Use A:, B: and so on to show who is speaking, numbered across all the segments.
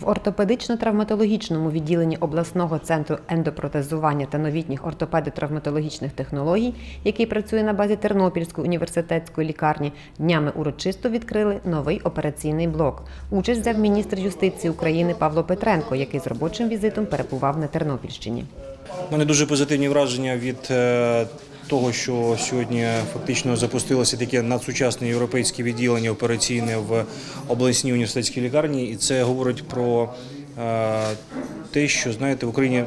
A: В ортопедично-травматологічному відділенні обласного центру ендопротезування та новітніх ортопедо-травматологічних технологій, який працює на базі Тернопільської університетської лікарні, днями урочисто відкрили новий операційний блок. Участь взяв міністр юстиції України Павло Петренко, який з робочим візитом перебував на Тернопільщині.
B: У мене дуже позитивні враження від е, того, що сьогодні фактично запустилося таке надсучасне європейське відділення операційне в обласній університетській лікарні, і це говорить про е, те, що знаєте, в Україні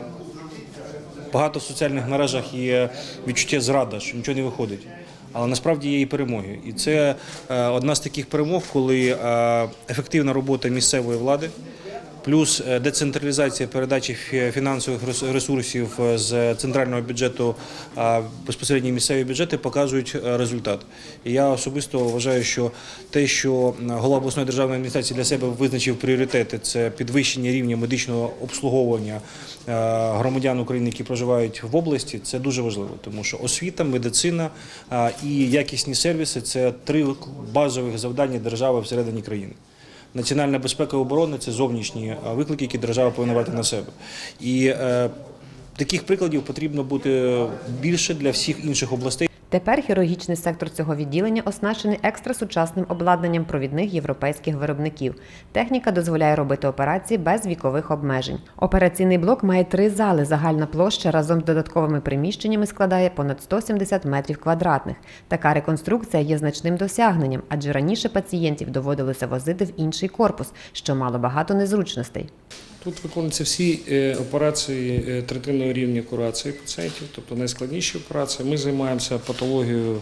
B: багато в соціальних мережах є відчуття зрада, що нічого не виходить. Але насправді є і перемоги. І це е, одна з таких перемог, коли е, ефективна робота місцевої влади. Плюс е, децентралізація передачі фінансових рес- ресурсів е, з центрального бюджету безпосередньо місцеві бюджети показують е, результат. І я особисто вважаю, що те, що голова обласної державної адміністрації для себе визначив пріоритети, це підвищення рівня медичного обслуговування громадян України, які проживають в області, це дуже важливо, тому що освіта, медицина і якісні сервіси це три базових завдання держави всередині країни. Національна безпека і оборона це зовнішні е, виклики, які держава повинна брати на себе. І е, таких прикладів потрібно бути більше для всіх інших областей.
A: Тепер хірургічний сектор цього відділення оснащений екстрасучасним обладнанням провідних європейських виробників. Техніка дозволяє робити операції без вікових обмежень. Операційний блок має три зали. Загальна площа разом з додатковими приміщеннями складає понад 170 метрів квадратних. Така реконструкція є значним досягненням, адже раніше пацієнтів доводилося возити в інший корпус, що мало багато незручностей.
C: Тут виконуються всі е, операції е, третинного рівня курації пацієнтів, тобто найскладніші операції. Ми займаємося патологією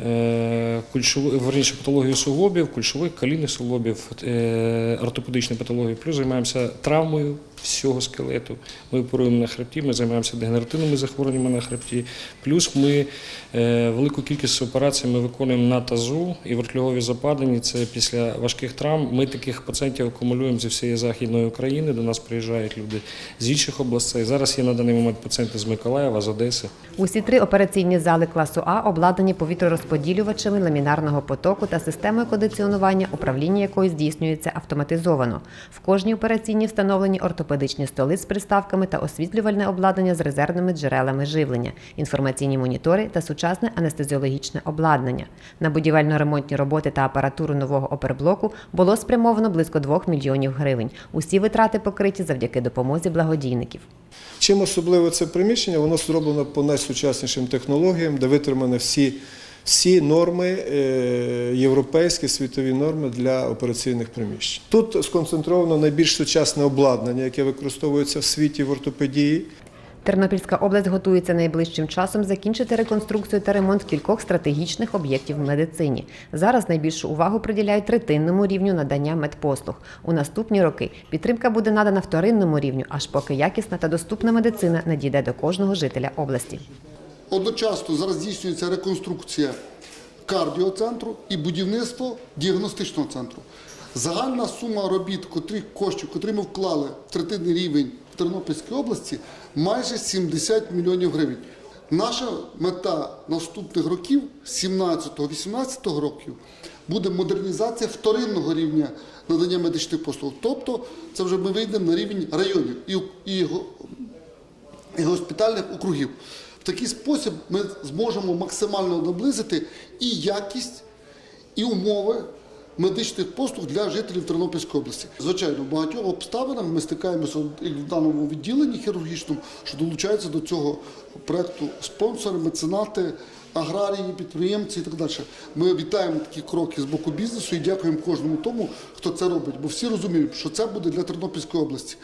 C: е, кульшових, верніше патологією суглобів, кульшових, колінних суглобів, е, ортопедичною. Плюс займаємося травмою всього скелету. Ми оперуємо на хребті, ми займаємося дегенеративними захворюваннями на хребті. Плюс ми е, велику кількість операцій ми виконуємо на тазу і вертлюгові западені. Це після важких травм. Ми таких пацієнтів акумулюємо зі всієї західної України. До нас приїжджають люди з інших областей. Зараз є на даний момент пацієнти з Миколаєва, з Одеси.
A: Усі три операційні зали класу А обладнані повітророзподілювачами ламінарного потоку та системою кондиціонування, управління якої здійснюється автоматизовано. В кожній операційній встановлені ортопедичні столи з приставками та освітлювальне обладнання з резервними джерелами живлення, інформаційні монітори та сучасне анестезіологічне обладнання. На будівельно-ремонтні роботи та апаратуру нового оперблоку було спрямовано близько 2 мільйонів гривень. Усі витрати покриті завдяки допомозі благодійників.
D: Чим особливо це приміщення, воно зроблено по найсучаснішим технологіям, де витримані всі, всі норми, е, європейські світові норми для операційних приміщень. Тут сконцентровано найбільш сучасне обладнання, яке використовується в світі в ортопедії.
A: Тернопільська область готується найближчим часом закінчити реконструкцію та ремонт кількох стратегічних об'єктів в медицині. Зараз найбільшу увагу приділяють третинному рівню надання медпослуг. У наступні роки підтримка буде надана вторинному рівню, аж поки якісна та доступна медицина надійде до кожного жителя області.
E: Одночасно зараз здійснюється реконструкція кардіоцентру і будівництво діагностичного центру. Загальна сума робіт, котрих коштів, котрі ми вклали в третинний рівень в Тернопільській області, майже 70 мільйонів гривень. Наша мета наступних років, 17-18 років, буде модернізація вторинного рівня надання медичних послуг. Тобто, це вже ми вийдемо на рівень районів і, і і госпітальних округів. Такий спосіб ми зможемо максимально наблизити і якість, і умови медичних послуг для жителів Тернопільської області. Звичайно, багатьох обставинах ми стикаємося і в даному відділенні хірургічному, що долучаються до цього проекту спонсори, меценати, аграрії, підприємці і так далі. Ми вітаємо такі кроки з боку бізнесу і дякуємо кожному тому, хто це робить. Бо всі розуміють, що це буде для Тернопільської області.